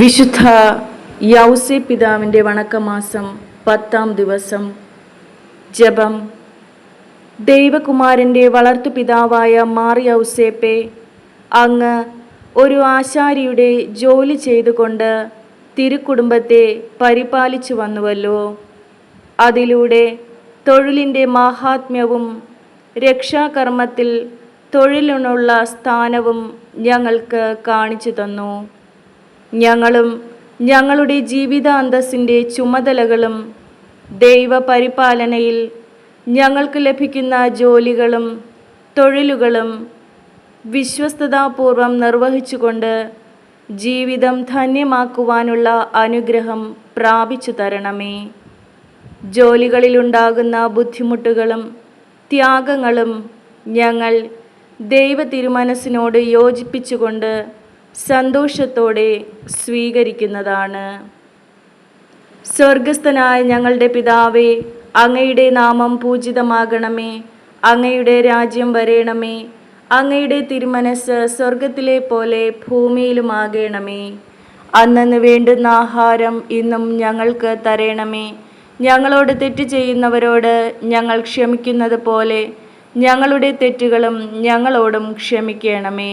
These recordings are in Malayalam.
വിശുദ്ധ യൗസി പിതാവിന്റെ വണക്കമാസം പത്താം ദിവസം ജപം. ദൈവകുമാരന്റെ വളർത്തു പിതാവായ മാർ യൗസേപ്പെ അങ്ങ് ഒരു ആശാരിയുടെ ജോലി ചെയ്തുകൊണ്ട് തിരുക്കുടുംബത്തെ പരിപാലിച്ചു വന്നുവല്ലോ. അതിലൂടെ തൊഴിലിന്റെ മാഹാത്മ്യവും രക്ഷാകർമ്മത്തിൽ തൊഴിലിനുള്ള സ്ഥാനവും ഞങ്ങൾക്ക് കാണിച്ചു തന്നു. ഞങ്ങളും ഞങ്ങളുടെ ജീവിത അന്തസ്സിന്റെ ചുമതലകളും ദൈവപരിപാലനയിൽ ഞങ്ങൾക്ക് ലഭിക്കുന്ന ജോലികളും തൊഴിലുകളും വിശ്വസ്തതാപൂർവം നിർവഹിച്ചുകൊണ്ട് ജീവിതം ധന്യമാക്കുവാനുള്ള അനുഗ്രഹം പ്രാപിച്ചു തരണമേ. ജോലികളിലുണ്ടാകുന്ന ബുദ്ധിമുട്ടുകളും ത്യാഗങ്ങളും ഞങ്ങൾ ദൈവ തിരുമനസ്സിനോട് യോജിപ്പിച്ചുകൊണ്ട് സന്തോഷത്തോടെ സ്വീകരിക്കുന്നതാണ്. സ്വർഗസ്ഥനായ ഞങ്ങളുടെ പിതാവേ അങ്ങയുടെ നാമം പൂജിതമാകണമേ അങ്ങയുടെ രാജ്യം വരേണമേ അങ്ങയുടെ തിരുമനസ് സ്വർഗത്തിലെ പോലെ ഭൂമിയിലുമാകണമേ. അന്നു വേണ്ടുന്ന ആഹാരം ഇന്നും ഞങ്ങൾക്ക് തരേണമേ. ഞങ്ങളോട് തെറ്റ് ചെയ്യുന്നവരോട് ഞങ്ങൾ ക്ഷമിക്കുന്നത് പോലെ ഞങ്ങളുടെ തെറ്റുകളും ഞങ്ങളോടും ക്ഷമിക്കണമേ.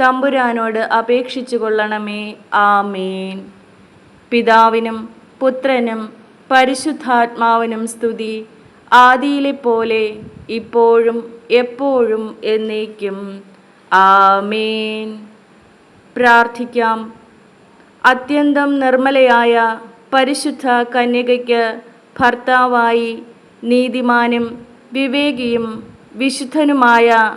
തമ്പുരാനോട് അപേക്ഷിച്ചു കൊള്ളണമേ ആമേൻ. പിതാവിനും പുത്രനും പരിശുദ്ധാത്മാവിനും സ്തുതി. ആദിയിലെ പോലെ ഇപ്പോഴും എപ്പോഴും എന്നേക്കും. ആമേൻ. പ്രാർത്ഥിക്കാം. അത്യന്തം നിർമ്മലയായ പരിശുദ്ധ കന്യകയ്ക്ക് ഭർത്താവായി നീതിമാനും വിവേകിയും വിശുദ്ധനുമായ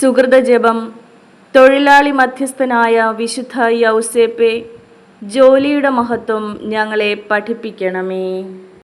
സുഹൃതജപം. തൊഴിലാളി മധ്യസ്ഥനായ വിശുദ്ധ യൗസേപ്പെ ജോലിയുടെ മഹത്വം ഞങ്ങളെ പഠിപ്പിക്കണമേ.